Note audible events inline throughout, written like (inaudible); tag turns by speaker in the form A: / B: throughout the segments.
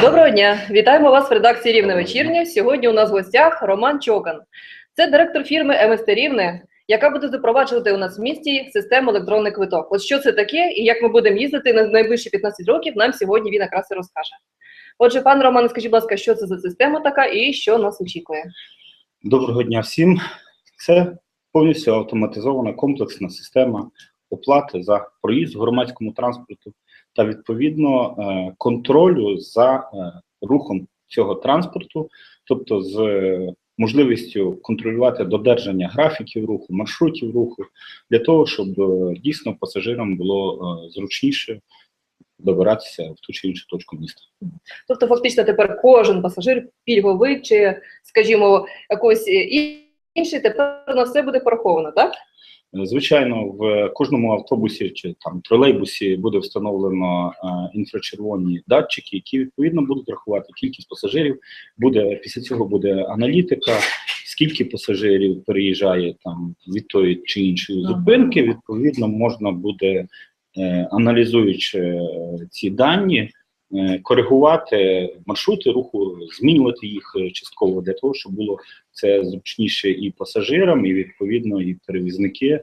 A: Доброго дня! Вітаємо вас в редакції Рівне вечірнє. Сьогодні у нас в гостях Роман Чокан. Це директор фірми МСТ Рівне, яка буде запроваджувати у нас в місті систему електронний квиток. От що це таке і як ми будемо їздити на найближчі 15 років, нам сьогодні він якраз і розкаже. Отже, пане Романе, скажіть, будь ласка, що це за система така і що нас очікує?
B: Доброго дня всім. Це повністю автоматизована комплексна система оплати за проїзд в громадському транспорту та відповідно е, контролю за е, рухом цього транспорту, тобто з е, можливістю контролювати додержання графіків руху, маршрутів руху, для того, щоб дійсно пасажирам було зручніше добиратися в ту чи іншу точку міста.
A: Тобто, фактично, тепер кожен пасажир пільговий чи, скажімо, якось інший, тепер на все буде пораховано, так?
B: Звичайно, в кожному автобусі чи там тролейбусі буде встановлено е, інфрачервоні датчики, які відповідно будуть рахувати кількість пасажирів. Буде після цього буде аналітика, скільки пасажирів переїжджає там від тої чи іншої зупинки. Відповідно, можна буде, е, аналізуючи е, ці дані, коригувати маршрути руху, змінювати їх е, частково для того, щоб було це зручніше і пасажирам, і відповідно і перевізники е,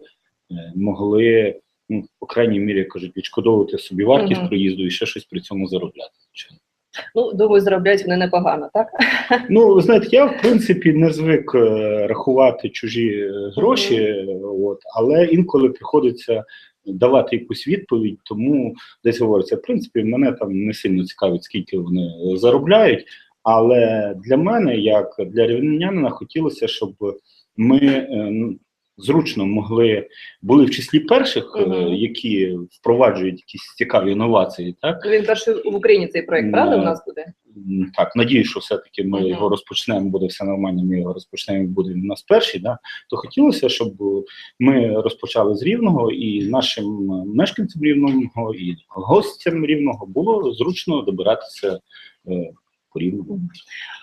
B: могли, ну, по крайній мірі, як кажуть, відшкодовувати собі вартість
A: Мгм.
B: проїзду і ще щось при цьому заробляти.
A: Ну, думаю, заробляють вони непогано, так?
B: Ну, знаєте, я в принципі не звик е, рахувати чужі е, гроші, е, от, але інколи приходиться давати якусь відповідь, тому десь говориться, в принципі, мене там не сильно цікавить, скільки вони заробляють. Але для мене, як для рівнянина, хотілося, щоб ми е, ну, зручно могли були в числі перших,
A: Мгм.
B: які впроваджують якісь цікаві інновації, так
A: Він перший в Україні цей проект, правда, у нас буде?
B: Так, надію, що все-таки ми
A: Мгм.
B: його розпочнемо, буде все нормально, ми його розпочнемо, буде він у нас перший. Да? То хотілося, щоб ми розпочали з рівного і нашим мешканцям рівного, і гостям рівного було зручно добиратися е, по рівному.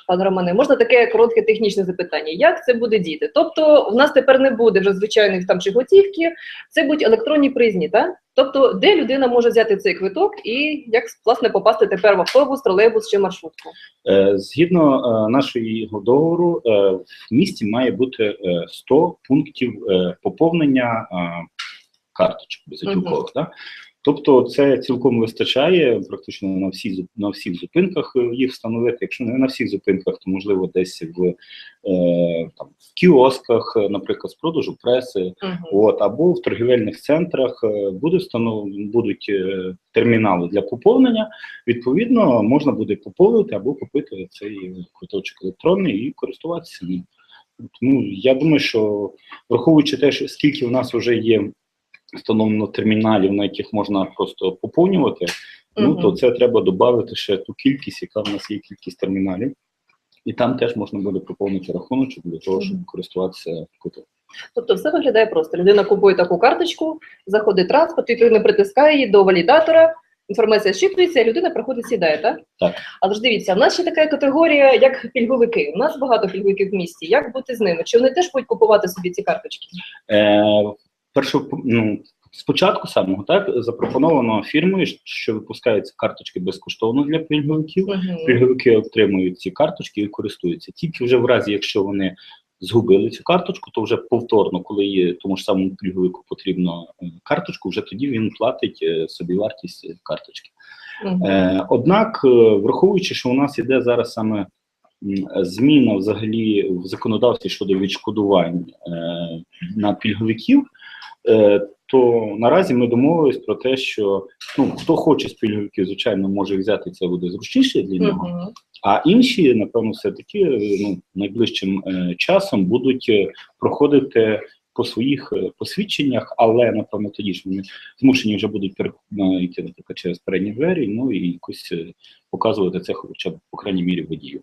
A: Пане Романе, можна таке коротке технічне запитання? Як це буде діти? Тобто, в нас тепер не буде вже звичайних там чи готівки, це будуть електронні призні, так? Тобто, де людина може взяти цей квиток і як власне попасти тепер в автобус, тролейбус чи маршрутку?
B: Е, Згідно е, нашого договору, е, в місті має бути е, 100 пунктів поповнення карточок безготівкових. Да? Тобто це цілком вистачає практично на всі на всіх зупинках е, їх встановити. Якщо не на всіх зупинках, то можливо десь в, е, там, в кіосках, е, наприклад, з продажу преси,
A: Угу.
B: От або в торгівельних центрах е, буде встанов... будуть е, термінали для поповнення. Відповідно, можна буде поповнити або купити цей квиточок електронний і користуватися ним. Тому я думаю, що враховуючи те, що скільки в нас вже є встановлено терміналів, на яких можна просто поповнювати, ну то це треба додати ще ту кількість, яка в нас є кількість терміналів. І там теж можна буде поповнити рахуночок для того, щоб користуватися квитком.
A: Тобто все виглядає просто. Людина купує таку карточку, заходить транспорт, відповідно притискає її до валідатора, інформація щитується, і людина приходить сідає, так?
B: Так.
A: Але ж дивіться, в нас ще така категорія, як пільговики. У нас багато пільговиків в місті. Як бути з ними? Чи вони теж будуть купувати собі ці карточки?
B: Е, перше, ну, спочатку самого так запропоновано фірмою, що випускаються карточки безкоштовно для пільговиків. Пільговики отримують ці карточки і користуються. Тільки вже в разі, якщо вони згубили цю карточку, то вже повторно, коли є тому ж самому пільговику потрібно е, карточку, вже тоді він платить е, собі вартість е, карточки.
A: Мгм.
B: Е, однак, враховуючи, що у нас іде зараз саме зміна взагалі в законодавстві щодо відшкодувань е, на пільговиків, то наразі ми домовились про те, що ну хто хоче з пільговиків, звичайно, може взяти це буде зручніше для нього.
A: Мгм.
B: А інші, напевно, все-таки е, ну, найближчим е, часом будуть е, проходити по своїх е, посвідченнях, але напевно тоді ж вони змушені вже будуть перейти наприклад, через передні двері, ну і якось е, показувати це, хоча б по крайній мірі водіїв.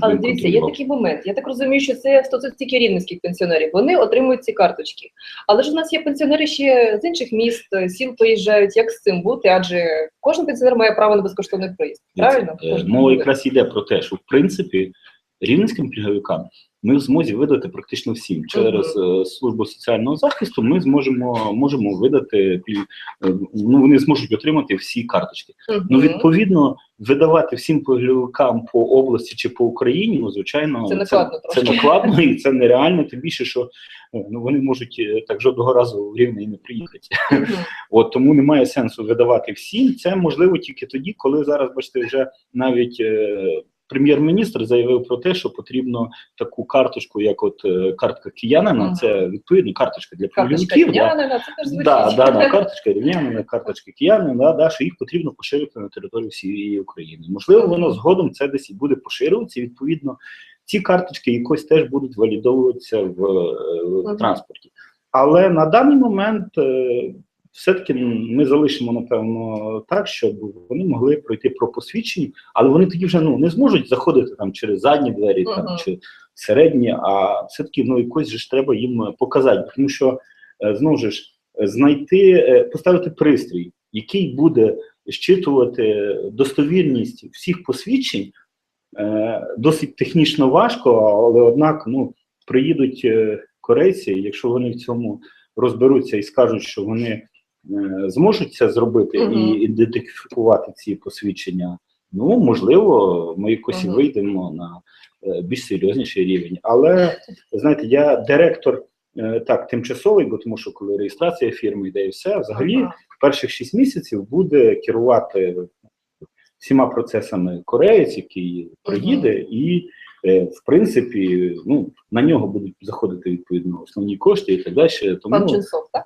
A: Але дивіться, є такий момент. Я так розумію, що це стосується тільки рівненських пенсіонерів. Вони отримують ці карточки. Але ж у нас є пенсіонери ще з інших міст, е, сіл поїжджають. Як з цим бути? Адже кожен пенсіонер має право на безкоштовний проїзд. Правильно?
B: Е,
A: Кожен
B: Мова якраз йде про те, що в принципі рівненським пільговикам ми в змозі видати практично всім. Через е, службу соціального захисту ми зможемо можемо видати е, ну вони зможуть отримати всі карточки. Ну відповідно, видавати всім пільговикам по області чи по Україні, ну звичайно,
A: Це накладно
B: це,
A: трошки.
B: накладно і це нереально. Тим більше, що е, ну вони можуть так жодного разу в рівне і не приїхати. (laughs) От тому немає сенсу видавати всім. Це можливо тільки тоді, коли зараз, бачите, вже навіть прем'єр-міністр заявив про те, що потрібно таку карточку, як от е, картка киянина.
A: Ага.
B: Це відповідно карточка для
A: Карточка
B: да. Да, да, да, карточка рівнянина, карточка киянина, да, да, що їх потрібно поширити на територію всієї України. Можливо, воно згодом це десь і буде поширюватися. Відповідно, ці карточки якось теж будуть валідовуватися в, е, в транспорті. Але на даний момент е, все-таки ми залишимо, напевно, так, щоб вони могли пройти про посвідчення, але вони тоді вже ну, не зможуть заходити там через задні двері там, чи середні, а все-таки ну, якось же ж треба їм показати. Тому що е, знову ж знайти, е, поставити пристрій, який буде щитувати достовірність всіх посвідчень, е, досить технічно важко, але однак ну, приїдуть е, корейці, якщо вони в цьому розберуться і скажуть, що вони е, зможуть це зробити
A: Мгм.
B: і ідентифікувати ці посвідчення. Ну, можливо, ми якось і
A: Мгм.
B: вийдемо на е, більш серйозніший рівень. Але знаєте, я директор е, так тимчасовий, бо тому що коли реєстрація фірми йде і все, взагалі
A: Ага.
B: перших 6 місяців буде керувати всіма процесами кореєць, який приїде, і е, в принципі, ну на нього будуть заходити відповідно основні кошти і так далі. Тому
A: Пан Ченцов, так?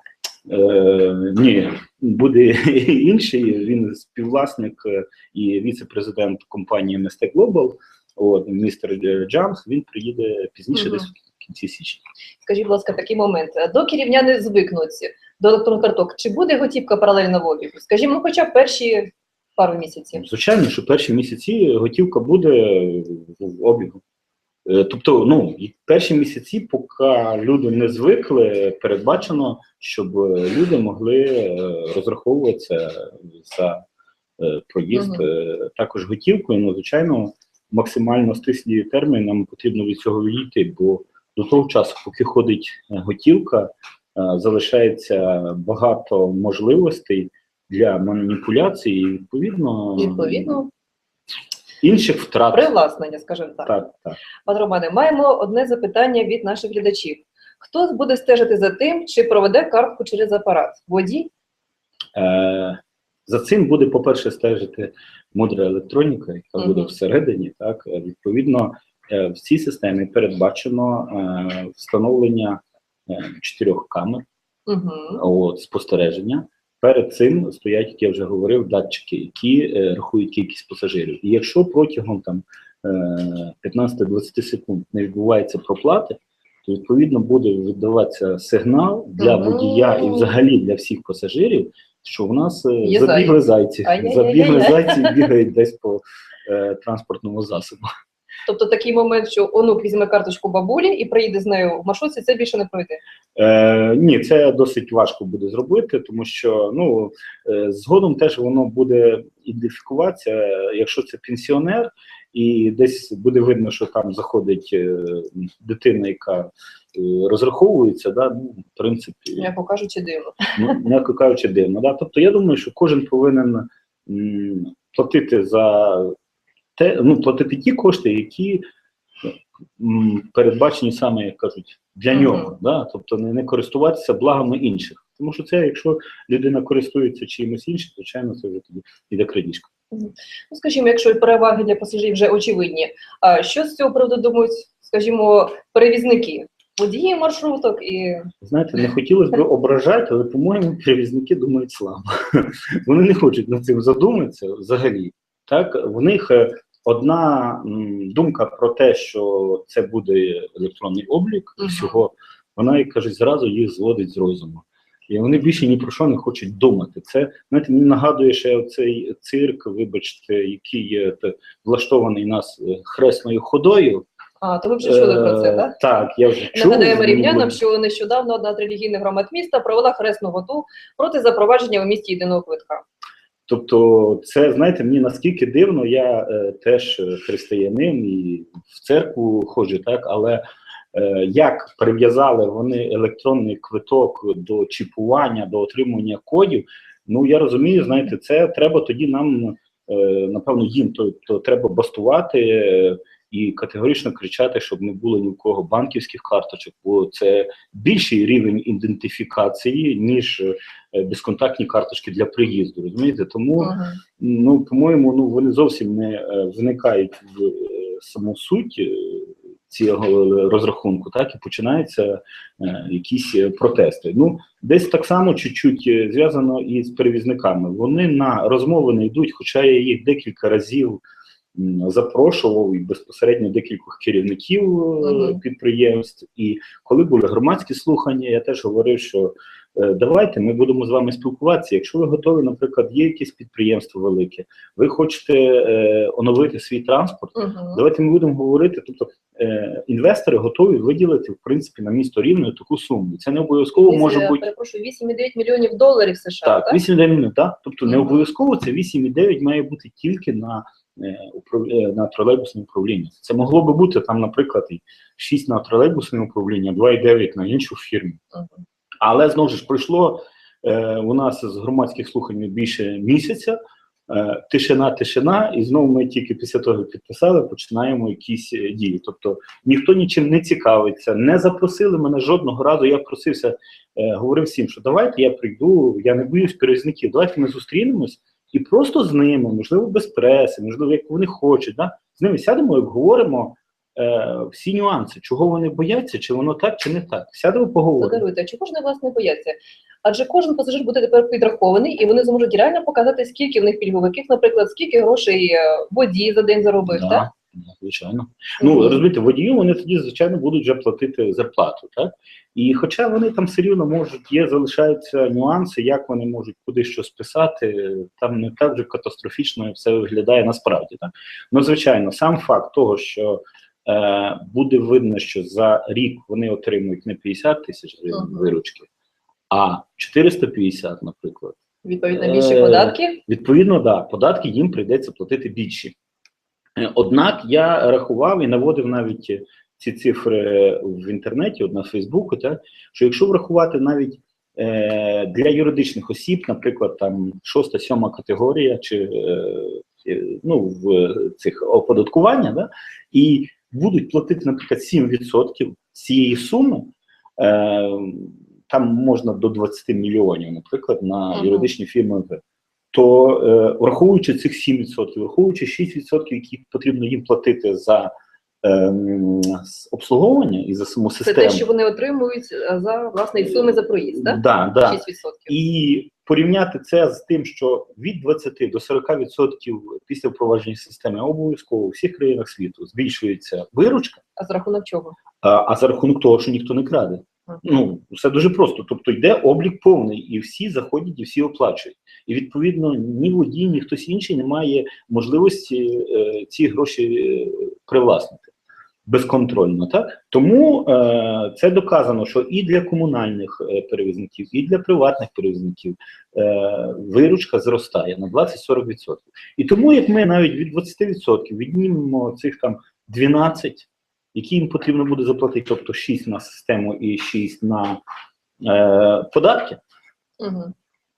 B: Е, ні, буде (laughs) інший. Він співвласник е, і віце-президент компанії MST Global, От містер е, Джамс. Він приїде пізніше,
A: Мгм.
B: десь в кінці січня.
A: Скажіть, будь ласка, такий момент. Доки рівняни звикнуть до електронних карток, чи буде готівка паралельно в обігу? Скажімо, хоча б перші пару місяців.
B: Звичайно, що перші місяці готівка буде в обігу. Е, Тобто, ну перші місяці, поки люди не звикли, передбачено, щоб е, люди могли е, розраховуватися за проїзд е, також готівкою. Ну, звичайно, максимально стислі терміни нам потрібно від цього відійти, бо до того часу, поки ходить готівка, залишається багато можливостей для маніпуляції, і відповідно,
A: Відповідно,
B: інших втрат.
A: привласнення, скажімо так.
B: Так, так.
A: Пане Романе, маємо одне запитання від наших глядачів. Хто буде стежити за тим, чи проведе картку через апарат? Водій?
B: Е, за цим буде, по-перше, стежити мудра електроніка, яка буде всередині. Так, Е, відповідно, е, в цій системі передбачено е, встановлення чотирьох камер
A: Угу.
B: от, спостереження. Перед цим стоять, як я вже говорив, датчики, які е, рахують кількість пасажирів. І якщо протягом там е, 15-20 секунд не відбувається проплати, то відповідно буде віддаватися сигнал для водія і взагалі для всіх пасажирів, що в нас е,
A: Є
B: забігли зайці.
A: Ай-яй-яй-яй.
B: Забігли зайці і бігають десь по е, транспортному засобу.
A: Тобто такий момент, що онук візьме карточку бабулі і приїде з нею в маршрутці, це більше не пройде.
B: Е, ні, це досить важко буде зробити, тому що ну е, згодом теж воно буде ідентифікуватися, якщо це пенсіонер, і десь буде видно, що там заходить е, дитина, яка е, розраховується, да, ну, в принципі,
A: М'яко кажучи, дивно.
B: ну, м'яко кажучи, дивно. Да? Тобто я думаю, що кожен повинен платити за те, ну, платити ті кошти, які м, передбачені саме, як кажуть, для нього. Да? Тобто не, не користуватися благами інших. Тому що це, якщо людина користується чимось іншим, звичайно, це вже тоді іде крадіжка.
A: Ну, скажімо, якщо переваги для пасажирів вже очевидні, а що з цього приводу думають, скажімо, перевізники? Водії маршруток і
B: Знаєте, не хотілося б ображати, але, по-моєму, перевізники думають слабо. (laughs) Вони не хочуть над цим задуматися взагалі. Так, в них е, одна м, думка про те, що це буде електронний облік всього, вона, як кажуть, зразу їх зводить з розуму. І вони більше ні про що не хочуть думати. Це знаєте, мені нагадує ще цей цирк, вибачте, який є влаштований нас е, хресною ходою.
A: а, то ви вже чули про це,
B: Е,
A: так?
B: Так, я вже чув.
A: Нагадаємо рівнянам, що нещодавно одна з релігійних громад міста провела хресну готу проти запровадження у місті єдиного квитка.
B: Тобто, це знаєте, мені наскільки дивно, я е, теж е, християнин і в церкву ходжу, так, але Е, Як прив'язали вони електронний квиток до чіпування, до отримання кодів? Ну я розумію, знаєте, це треба тоді нам, е, напевно, їм то, то треба бастувати е, і категорично кричати, щоб не було ні в кого банківських карточок, бо це більший рівень ідентифікації, ніж е, безконтактні карточки для приїзду. Розумієте? Тому
A: Мгм.
B: ну, по-моєму, ну вони зовсім не е, вникають в е, саму суть цього розрахунку, так і починаються е, якісь протести. Ну, десь так само чуть-чуть зв'язано і з перевізниками. Вони на розмови не йдуть, хоча я їх декілька разів запрошував і безпосередньо декількох керівників е, підприємств. І коли були громадські слухання, я теж говорив, що е, давайте ми будемо з вами спілкуватися. Якщо ви готові, наприклад, є якесь підприємство велике, ви хочете е, оновити свій транспорт.
A: Мгм.
B: Давайте ми будемо говорити. Тобто е, інвестори готові виділити в принципі на місто рівне таку суму. Це не обов'язково
A: Вісім-
B: може бути
A: перепрошую, 8,9 мільйонів доларів США, так?
B: так, 8,9 мільйонів, так? Тобто не обов'язково це 8,9 має бути тільки на, на тролейбусне управління. Це могло би бути там, наприклад, і 6 на тролейбусне управління, 2,9 на іншу фірму. Але знову ж пройшло е, у нас з громадських слухань більше місяця. Е, тишина, тишина, і знову ми тільки після того підписали, починаємо якісь е, дії. Тобто ніхто нічим не цікавиться, не запросили мене жодного разу. Я просився, е, говорив всім, що давайте я прийду, я не боюсь перевізників, давайте ми зустрінемось і просто з ними, можливо, без преси, можливо, як вони хочуть. Да? З ними сядемо і обговоримо е, всі нюанси, чого вони бояться, чи воно так, чи не так. Сядемо, поговоримо.
A: Подаруйте, чи не власне бояться? Адже кожен пасажир буде тепер підрахований, і вони зможуть реально показати, скільки в них пільговиків, наприклад, скільки грошей е, водій за день заробив,
B: Да,
A: так?
B: Звичайно. Ну розумієте, водію вони тоді, звичайно, будуть вже платити зарплату, так? І хоча вони там все рівно можуть, є, залишаються нюанси, як вони можуть куди що списати, там не так вже катастрофічно все виглядає насправді. Так? Ну, звичайно, сам факт того, що е, буде видно, що за рік вони отримують не 50 тисяч гривень
A: Мгм.
B: виручки, а 450, наприклад.
A: Відповідно, більше
B: Е,
A: податків.
B: Відповідно, да, податки їм прийдеться платити більші. Е, Однак я рахував і наводив навіть е, ці цифри в інтернеті, от на Фейсбуку, так, що якщо врахувати навіть е, для юридичних осіб, наприклад, там шоста, сьома категорія, чи е, е, ну, в цих оподаткування, да, і будуть платити, наприклад, 7% цієї суми, е, там можна до 20 мільйонів, наприклад, на
A: Ага.
B: юридичні фірми. То е, враховуючи цих 7%, враховуючи 6%, які потрібно їм платити за с- обслуговування і за саму
A: Це
B: систему,
A: те, що вони отримують е, за власне суми за проїзд, так?
B: да, да.
A: 6%.
B: І порівняти це з тим, що від 20 до 40% після впровадження системи обов'язково у всіх країнах світу збільшується виручка,
A: А за рахунок чого?
B: а, а за рахунок того, що ніхто не краде. Ну, все дуже просто. Тобто йде облік повний, і всі заходять, і всі оплачують. І відповідно ні водій, ні хтось інший не має можливості е, ці гроші е, привласнити безконтрольно. Так тому е, це доказано, що і для комунальних е, перевізників, і для приватних перевізників е, виручка зростає на 20-40%. І тому, як ми навіть від 20% віднімемо цих там 12 які їм потрібно буде заплатити, тобто 6 на систему і 6 на е, податки,
A: Угу.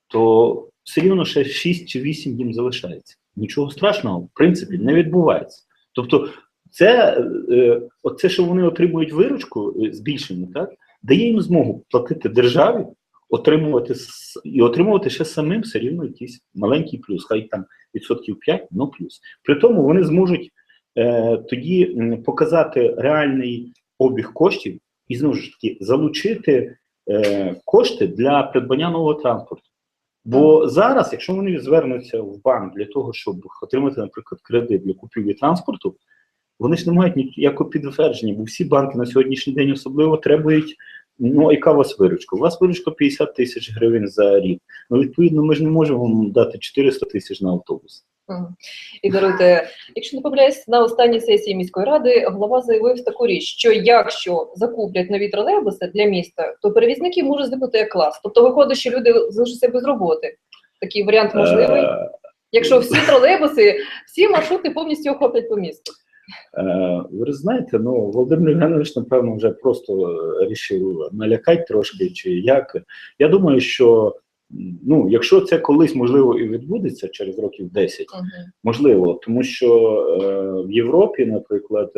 B: то все рівно ще 6 чи 8 їм залишається. Нічого страшного, в принципі, не відбувається. Тобто, це, е, оце, що вони отримують виручку е, збільшену, так, дає їм змогу платити державі, отримувати і отримувати ще самим все рівно якийсь маленький плюс, хай там відсотків 5, ну плюс. При тому вони зможуть тоді показати реальний обіг коштів і знову ж таки залучити е, кошти для придбання нового транспорту. Бо зараз, якщо вони звернуться в банк для того, щоб отримати, наприклад, кредит для купівлі транспорту, вони ж не мають ніякого підтвердження, бо всі банки на сьогоднішній день особливо требують. Ну, яка у вас виручка? У вас виручка 50 тисяч гривень за рік. Ну, відповідно, ми ж не можемо вам дати 400 тисяч на автобус.
A: І даруйте, якщо не помиляюсь, на останній сесії міської ради голова заявив таку річ, що якщо закуплять нові тролейбуси для міста, то перевізники можуть зникнути як клас. Тобто виходить, що люди залишаться без роботи. Такий варіант можливий.
B: Е,
A: Якщо всі тролейбуси, всі маршрути повністю охоплять по місту.
B: Е, ви знаєте, ну Володимир Євгенович, напевно, вже просто е, рішив налякати трошки, чи як. Я думаю, що ну, якщо це колись можливо і відбудеться через років 10,
A: Мгм.
B: можливо, тому що е, в Європі, наприклад,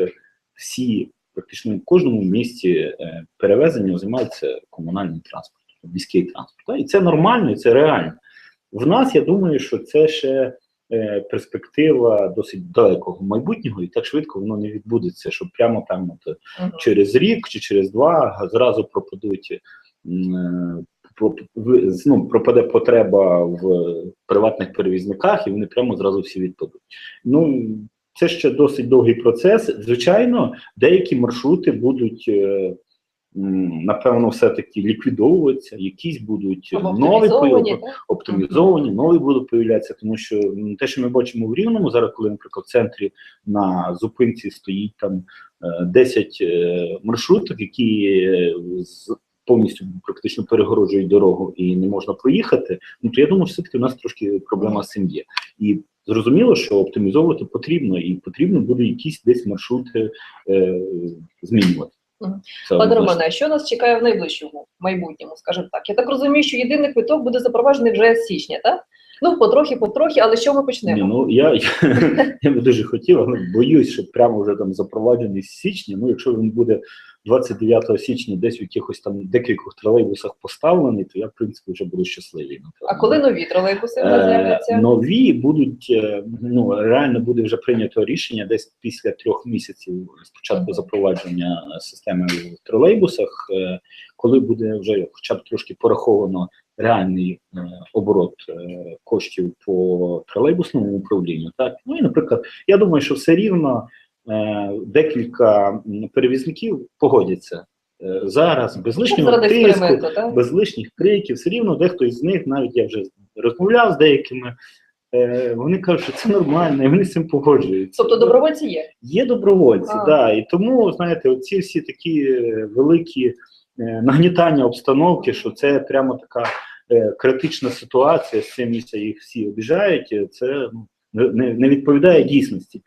B: всі практично в кожному місті е, перевезенням займаються комунальним транспортом, міський транспорт. Та, І це нормально, і це реально. В нас я думаю, що це ще е, перспектива досить далекого майбутнього, і так швидко воно не відбудеться, що прямо там от,
A: Мгм.
B: через рік чи через два зразу пропадуть. е, ну, пропаде потреба в приватних перевізниках, і вони прямо зразу всі відпадуть. Ну це ще досить довгий процес. Звичайно, деякі маршрути будуть. е, Напевно, все-таки ліквідовуватися, якісь будуть е, нові
A: оптимізовані,
B: оптимізовані, нові будуть появлятися, тому що те, що ми бачимо в Рівному, зараз, коли, наприклад, в центрі на зупинці стоїть там е, 10 е, маршруток, які е, з- повністю практично перегороджують дорогу і не можна проїхати, ну то я думаю, що все-таки у нас трошки проблема з цим є. І зрозуміло, що оптимізовувати потрібно, і потрібно буде якісь десь маршрути е, змінювати.
A: Пане. Романе, а що нас чекає в найближчому майбутньому, скажімо так? Я так розумію, що єдиний квиток буде запроваджений вже з січня, так? Ну, потрохи, потрохи, але чого ми почнемо?
B: Ні, ну я, я, (laughs) я би дуже хотів, але боюсь, що прямо вже там запроваджений з січня. Ну, якщо він буде 29 січня десь в якихось там декількох тролейбусах поставлений, то я в принципі вже буду щасливий.
A: А коли нові тролейбуси
B: Е,
A: з'являться?
B: нові будуть е, ну реально буде вже прийнято рішення десь після трьох місяців спочатку запровадження системи в тролейбусах, е, коли буде вже хоча б трошки пораховано реальний е, оборот е, коштів по тролейбусному управлінню. Так ну і наприклад, я думаю, що все рівно декілька перевізників погодяться е, зараз без лишнього тиску,
A: так?
B: без лишніх криків, все рівно дехто із них, навіть я вже розмовляв з деякими, е, вони кажуть, що це нормально, і вони з цим погоджуються.
A: Тобто добровольці є.
B: Є добровольці,
A: А.
B: да, і тому, знаєте, оці всі такі е, великі е, нагнітання обстановки, що це прямо така е, критична ситуація, з цим місця їх всі обіжають, е, це ну, не- не відповідає дійсності.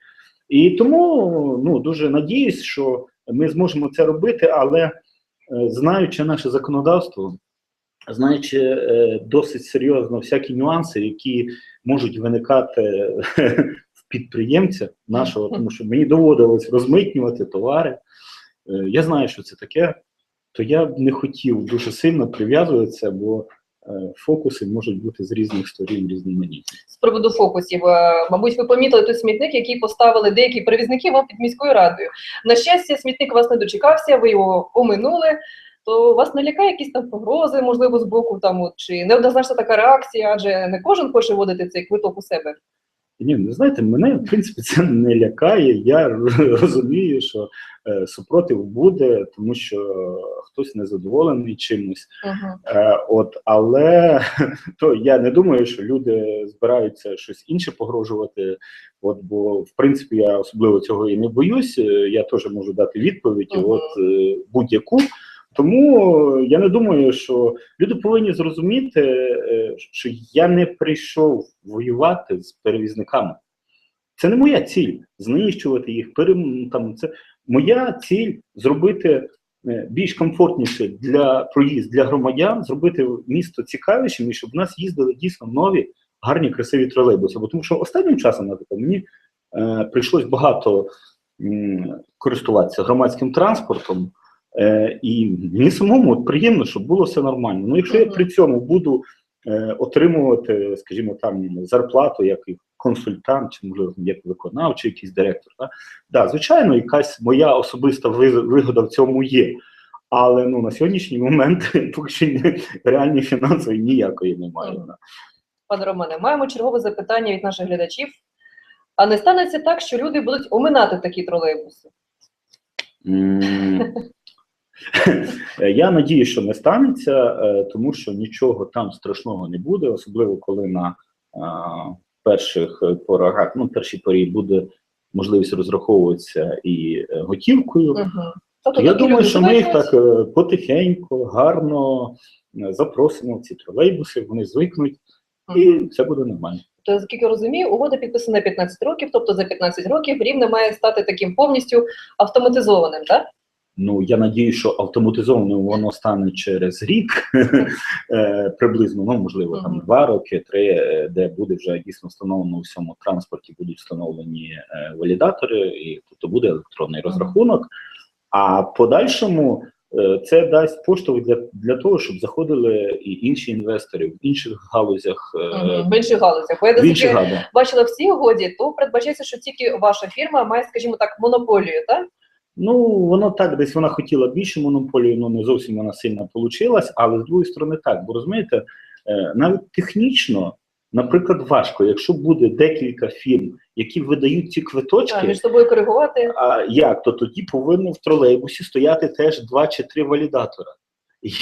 B: І тому ну, дуже надіюсь, що ми зможемо це робити, але е, знаючи наше законодавство, знаючи е, досить серйозно всякі нюанси, які можуть виникати (laughs) в підприємця нашого, тому що мені доводилось розмитнювати товари. Е, я знаю, що це таке, то я б не хотів дуже сильно прив'язуватися, бо фокуси можуть бути з різних сторін різноманітні.
A: З приводу фокусів, е, мабуть, ви помітили той смітник, який поставили деякі перевізники вам під міською радою. На щастя, смітник вас не дочекався, ви його оминули. То вас не лякає якісь там погрози, можливо, з боку там от, чи неоднозначна така реакція, адже не кожен хоче вводити цей квиток у себе.
B: Ні, ну знаєте, мене в принципі це не лякає. Я (laughs) розумію, що е, супротив буде, тому що хтось незадоволений чимось.
A: Угу.
B: Е, от, але (laughs) то я не думаю, що люди збираються щось інше погрожувати. От, бо в принципі я особливо цього і не боюсь. Е, Я теж можу дати відповідь,
A: Мгм.
B: от е, будь-яку. Тому я не думаю, що люди повинні зрозуміти, е, що я не прийшов воювати з перевізниками. Це не моя ціль знищувати їх. перем- там, це моя ціль зробити е, більш комфортніше для проїзд для громадян, зробити місто цікавішим і щоб в нас їздили дійсно нові, гарні, красиві тролейбуси. Бо тому що останнім часом наприклад, мені е, прийшлось багато м, користуватися громадським транспортом. Е, і мені самому от приємно, щоб було все нормально. Ну, якщо я при цьому буду е, отримувати, скажімо, там зарплату як консультант, чи можливо як виконавчий якийсь директор, да? Да, звичайно, якась моя особиста вигода в цьому є. Але ну на сьогоднішній момент (laughs) поки що реальні фінансової ніякої немає.
A: Пане Романе, маємо чергове запитання від наших глядачів. А не станеться так, що люди будуть оминати такі тролейбуси? (laughs)
B: Я надію, що не станеться, е, тому що нічого там страшного не буде, особливо коли на перших порах, ну, першій порі буде можливість розраховуватися і е, готівкою.
A: Угу. Тобто
B: Я думаю, що ми їх так е, потихеньку, гарно е, запросимо в ці тролейбуси, вони звикнуть. і це буде нормально.
A: То, наскільки розумію, угода підписана на 15 років, тобто за 15 років рівне має стати таким повністю автоматизованим, так?
B: Ну я надію, що автоматизовано воно стане через рік (laughs) е, приблизно, ну можливо, там два роки, три, е, де буде вже дійсно встановлено у всьому транспорті, будуть встановлені е, валідатори, і тобто буде електронний розрахунок. А подальшому це дасть поштовх для, для того, щоб заходили і інші інвестори в інших галузях,
A: Мгм. В інших галузях. Бо я
B: інших
A: бачила в цій угоді, то передбачається, що тільки ваша фірма має, скажімо так, монополію, так?
B: Ну, воно так, десь вона хотіла більше монополію, ну не зовсім вона сильно вийшла, але з другої сторони так. Бо розумієте, е, навіть технічно, наприклад, важко, якщо буде декілька фірм, які видають ці
A: А,
B: квиточки,
A: між собою коригувати.
B: а як, то тоді повинно в тролейбусі стояти теж два чи три валідатора.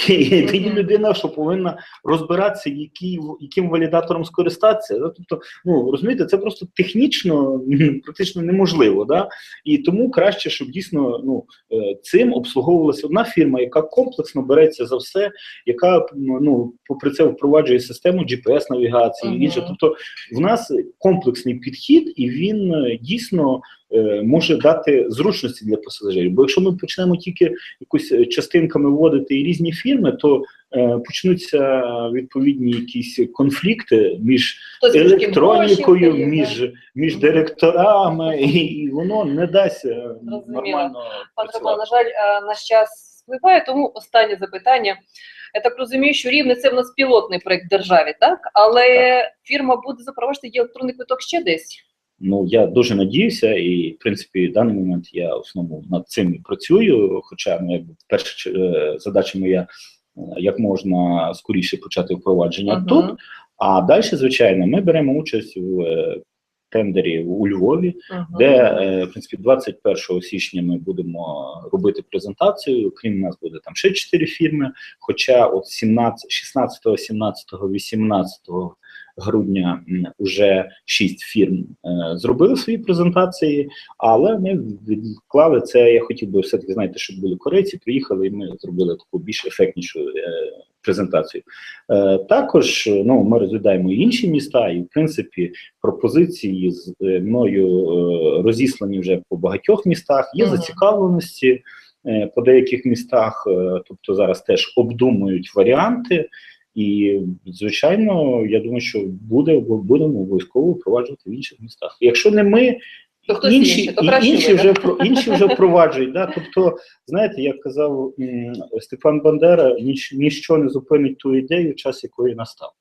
B: І людина, що повинна розбиратися, які, яким валідатором скористатися. Ну, Тобто, ну розумієте, це просто технічно практично неможливо. Да? І тому краще, щоб дійсно ну, е, цим обслуговувалася одна фірма, яка комплексно береться за все, яка ну, попри це впроваджує систему GPS-навігації
A: Мгм.
B: інше. Тобто, в нас комплексний підхід, і він е, дійсно може дати зручності для пасажирів. Бо якщо ми почнемо тільки якось е, частинками вводити і різні фірми, то е, почнуться відповідні якісь конфлікти між електронікою, між, між директорами, і, і воно не дасть е, нормально
A: Пан Роман, на жаль, е, наш час спливає, тому останнє запитання. Я так розумію, що рівне це в нас пілотний проект державі, так? Але фірма буде запроваджувати електронний квиток ще десь.
B: Ну я дуже надіюся, і в принципі в даний момент я в основному над цим і працюю. Хоча ну, якби перша е, задача моя е, як можна скоріше почати впровадження
A: Мгм.
B: тут. А далі, звичайно, ми беремо участь в е, тендері у Львові,
A: Мгм.
B: де е, в принципі 21 січня ми будемо робити презентацію. Крім нас буде там ще 4 фірми. Хоча от 17, 16, 17, 18 грудня уже 6 фірм е, зробили свої презентації, але ми відклали це. Я хотів би все таки знаєте, щоб були корейці, приїхали, і ми зробили таку більш ефектнішу е, презентацію. Е, також ну, ми розглядаємо і інші міста, і в принципі пропозиції з мною е, розіслані вже по багатьох містах. Є зацікавленості е, по деяких містах, е, тобто зараз теж обдумують варіанти. І звичайно, я думаю, що буде будемо обов'язково впроваджувати в інших містах. Якщо не ми,
A: То хтось
B: інші,
A: інший, то краще
B: інші вже інші вже впроваджують. Да? Тобто, знаєте, як казав Степан Бандера, ніч, ніщо не зупинить ту ідею, час якої настав.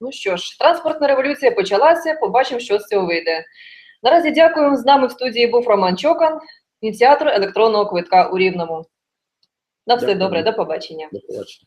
A: Ну що ж, транспортна революція почалася. Побачимо, що з цього вийде. Наразі дякуємо. З нами в студії був Роман Чокан, ініціатор електронного квитка у Рівному. На все
B: Дякую.
A: добре, до побачення.
B: До побачення.